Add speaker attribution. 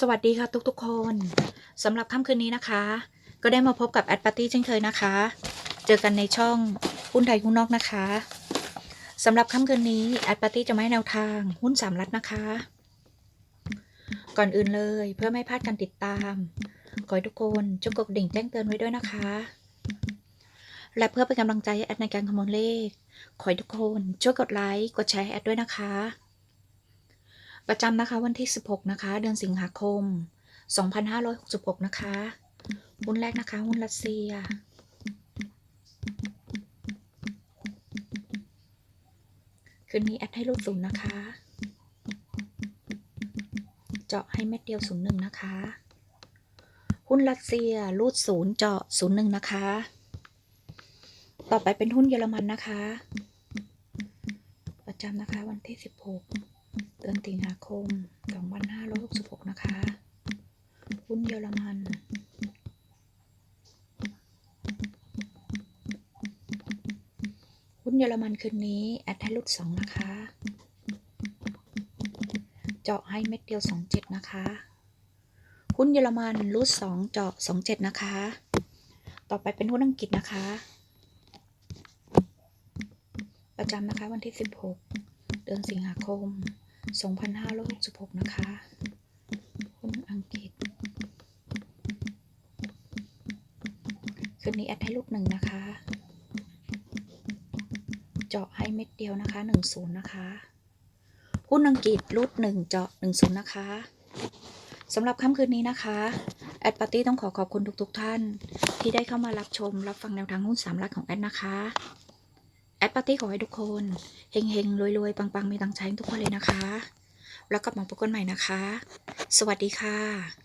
Speaker 1: สวัสดีค่ะทุกๆคนสำหรับค่ำคืนนี้นะคะ ก็ได้มาพบกับแอดปาร์ตี้เช่นเคยนะคะ เจอกันในช่องหุ้นไทยหุ้นนอกนะคะสำหรับค่ำคืนนี้แอดปาร์ตี้จะไม่แนวทางหุ้นสามรัฐนะคะ ก่อนอื่นเลยเพื่อไม่พลาดการติดตาม ขอให้ทุกคนจงกดกระดิ่งแจ้งเตือนไว้ด้วยนะคะ และเพื่อเป็นกำลังใจให้แอดในการคำนวณเลข ขอให้ทุกคนช่วยกดไลค์กดแชร์ให้แอดด้วยนะคะ ประจำนะคะวันที่ 16 นะคะ เดือนสิงหาคม 2566 นะคะหุ้นแรกนะคะหุ้นรัสเซีย คืนนี้แอดให้รูดศูนย์นะคะ เจาะให้เม็ดเดียวศูนย์หนึ่งนะคะ หุ้นรัสเซียรูดศูนย์เจาะศูนย์หนึ่งนะคะ ต่อไปเป็นหุ้นเยอรมันนะคะ ประจำนะคะวันที่16 เดือนสิงหาคม2566 นะคะหุ้นเยอรมันหุ้นเยอรมันคืนนี้ แอดให้ลุดสองนะคะ เจาะให้เม็ดเดียว27นะคะหุ้นเยอรมันรูดสองเจาะ27นะคะ ต่อไปเป็นหุ้นอังกฤษนะคะ ประจำนะคะวันที่16เดือนสิงหาคม 2566 นะคะหุ้นอังกฤษ คืนนี้แอดให้ลูกหนึ่งนะคะ เจาะให้เม็ดเดียวนะคะ 10 นะคะหุ้นอังกฤษรูดหนึ่งเจาะ10 นะคะสำหรับค่ำคืนนี้นะคะ แอดปาร์ตี้ต้องขอขอบคุณทุกๆทท่าน ที่ได้เข้ามารับชมรับฟังแนวทางหุ้นสามรัฐของแอดนะคะ ดปาร์ตี้ขอให้ทุกคนเฮงๆรวยๆปังๆมีตังใช้ทุกคนเลยนะคะ แล้วกลับมาพบกันใหม่นะคะ สวัสดีค่ะ